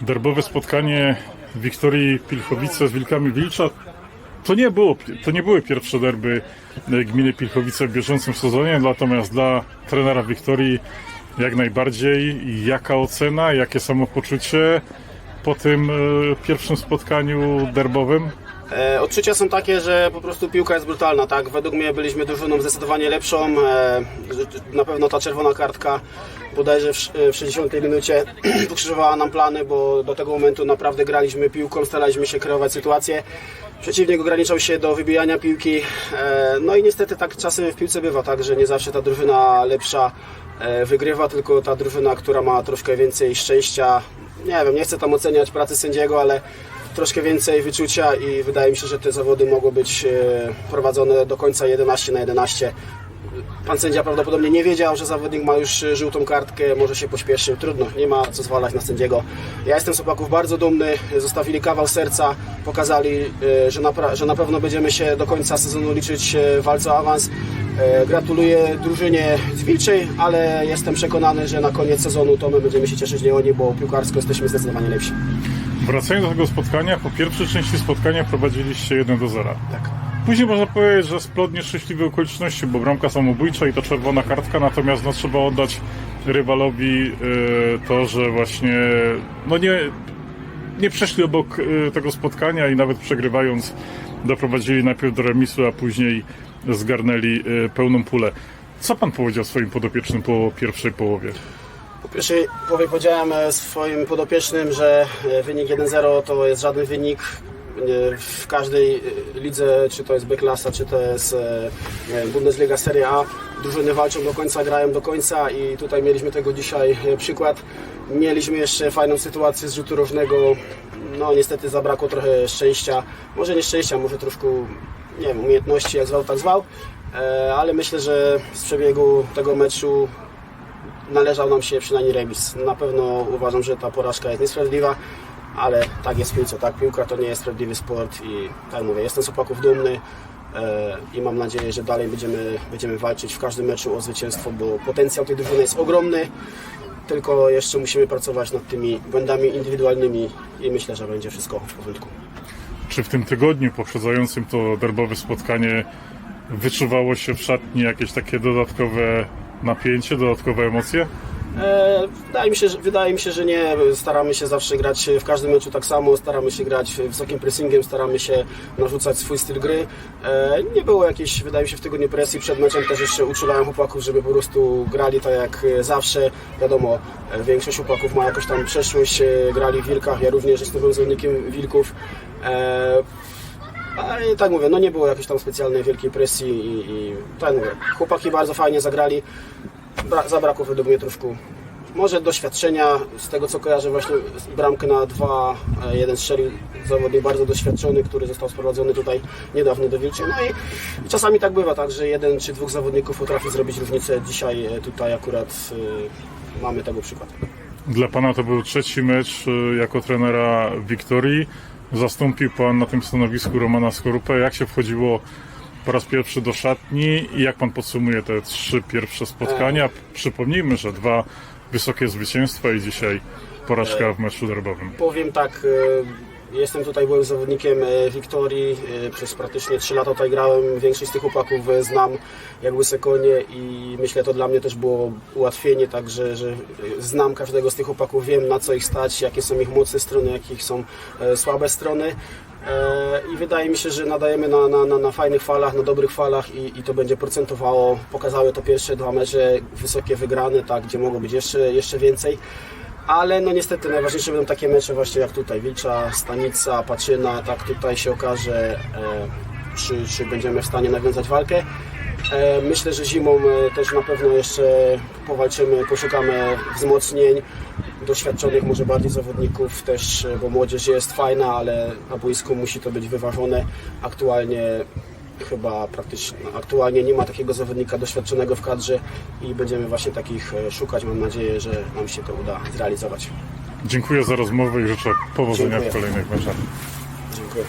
derbowe spotkanie Wiktorii Pilchowice z Wilkami Wilcza. To nie, było, to nie były pierwsze derby e, gminy Pilchowice w bieżącym sezonie, natomiast dla trenera Wiktorii jak najbardziej. Jaka ocena, jakie samopoczucie po tym e, pierwszym spotkaniu derbowym? E, odczucia są takie, że po prostu piłka jest brutalna, tak? Według mnie byliśmy drużyną zdecydowanie lepszą. E, na pewno ta czerwona kartka bodajże w, sz- w 60 minucie pokrzyżowała nam plany, bo do tego momentu naprawdę graliśmy piłką, staraliśmy się kreować sytuację. Przeciwnik ograniczał się do wybijania piłki. E, no i niestety tak czasem w piłce bywa, tak, że nie zawsze ta drużyna lepsza e, wygrywa, tylko ta drużyna, która ma troszkę więcej szczęścia. Nie wiem, nie chcę tam oceniać pracy sędziego, ale troszkę więcej wyczucia i wydaje mi się, że te zawody mogły być e, prowadzone do końca 11 na 11. Pan sędzia prawdopodobnie nie wiedział, że zawodnik ma już e, żółtą kartkę, może się pośpieszył. Trudno, nie ma co zwalać na sędziego. Ja jestem z chłopaków bardzo dumny, zostawili kawał serca, pokazali, e, że na, że na pewno będziemy się do końca sezonu liczyć w walce o awans. Gratuluję drużynie z Wilczej, ale jestem przekonany, że na koniec sezonu to my będziemy się cieszyć nie oni, bo piłkarsko jesteśmy zdecydowanie lepsi. Wracając do tego spotkania, po pierwszej części spotkania prowadziliście 1 do 0. Tak. Później można powiedzieć, że splot nieszczęśliwe okoliczności, bo bramka samobójcza i to czerwona kartka, natomiast no, trzeba oddać rywalowi e, to, że właśnie no nie, nie przeszli obok e, tego spotkania i nawet przegrywając doprowadzili najpierw do remisu, a później zgarnęli e, pełną pulę. Co pan powiedział swoim podopiecznym po pierwszej połowie? Pierwszej połowie powiedziałem e, swoim podopiecznym, że e, wynik 1-0 to jest żaden wynik. W każdej e, lidze, czy to jest B-klasa, czy to jest Bundesliga Serie A, drużyny walczą do końca, grają do końca i tutaj mieliśmy tego dzisiaj przykład. Mieliśmy jeszcze fajną sytuację z rzutu rożnego. No niestety zabrakło trochę szczęścia. Może nie szczęścia, może troszkę nie wiem, umiejętności, jak zwał, tak zwał. Ale myślę, że z przebiegu tego meczu należał nam się przynajmniej remis. Na pewno uważam, że ta porażka jest niesprawiedliwa, ale tak jest w piłce, tak, piłka to nie jest sprawiedliwy sport i tak mówię, jestem z chłopaków dumny e, i mam nadzieję, że dalej będziemy, będziemy walczyć w każdym meczu o zwycięstwo, bo potencjał tej drużyny jest ogromny, tylko jeszcze musimy pracować nad tymi błędami indywidualnymi i myślę, że będzie wszystko w porządku. Czy w tym tygodniu poprzedzającym to derbowe spotkanie wyczuwało się w szatni jakieś takie dodatkowe napięcie, dodatkowe emocje? E, Wydaje mi, się, że, wydaje mi się, że nie. Staramy się zawsze grać w każdym meczu tak samo, staramy się grać wysokim pressingiem, staramy się narzucać swój styl gry. E, Nie było jakiejś, wydaje mi się, w tygodniu presji. Przed meczem też jeszcze uczulałem chłopaków, żeby po prostu grali tak jak zawsze. Wiadomo, e, większość chłopaków ma jakąś tam przeszłość, grali w Wilkach, ja również jestem zawodnikiem Wilków. E, ale tak mówię, no nie było jakiejś tam specjalnej wielkiej presji i, i tak mówię, chłopaki bardzo fajnie zagrali. Bra- zabrakło według mnie troszkę może doświadczenia, z tego co kojarzę właśnie bramkę na 2-1 strzelił zawodnik bardzo doświadczony, który został sprowadzony tutaj niedawno do Wilczy. No i czasami tak bywa, tak, że jeden czy dwóch zawodników potrafi zrobić różnicę. Dzisiaj e, tutaj akurat e, mamy tego przykład. Dla pana to był trzeci mecz y, jako trenera Wiktorii. Zastąpił pan na tym stanowisku Romana Skorupę. Jak się wchodziło po raz pierwszy do szatni i jak pan podsumuje te trzy pierwsze spotkania? Przypomnijmy, że dwa wysokie zwycięstwa i dzisiaj porażka w meczu derbowym. Powiem tak, e, jestem tutaj byłem zawodnikiem e, Wiktorii, e, przez praktycznie 3 lata tutaj grałem, większość z tych chłopaków e, znam jak łyse konie i myślę to dla mnie też było ułatwienie, także że znam każdego z tych chłopaków, wiem na co ich stać, jakie są ich mocne strony, jakie ich są słabe strony. I wydaje mi się, że nadajemy na, na, na, na fajnych falach, na dobrych falach i, i to będzie procentowało. Pokazały to pierwsze dwa mecze, wysokie wygrane, tak, gdzie mogło być jeszcze, jeszcze więcej. Ale no niestety najważniejsze będą takie mecze właśnie jak tutaj, Wilcza, Stanica, Paczyna, tak tutaj się okaże, e, czy, czy będziemy w stanie nawiązać walkę. E, myślę, że zimą e, też na pewno jeszcze powalczymy, poszukamy wzmocnień, doświadczonych może bardziej zawodników też, e, bo młodzież jest fajna, ale na boisku musi to być wyważone. Aktualnie chyba praktycznie, aktualnie nie ma takiego zawodnika doświadczonego w kadrze i będziemy właśnie takich e, szukać. Mam nadzieję, że nam się to uda zrealizować. Dziękuję za rozmowę i życzę powodzenia Dziękuję. w kolejnych meczach. Dziękuję.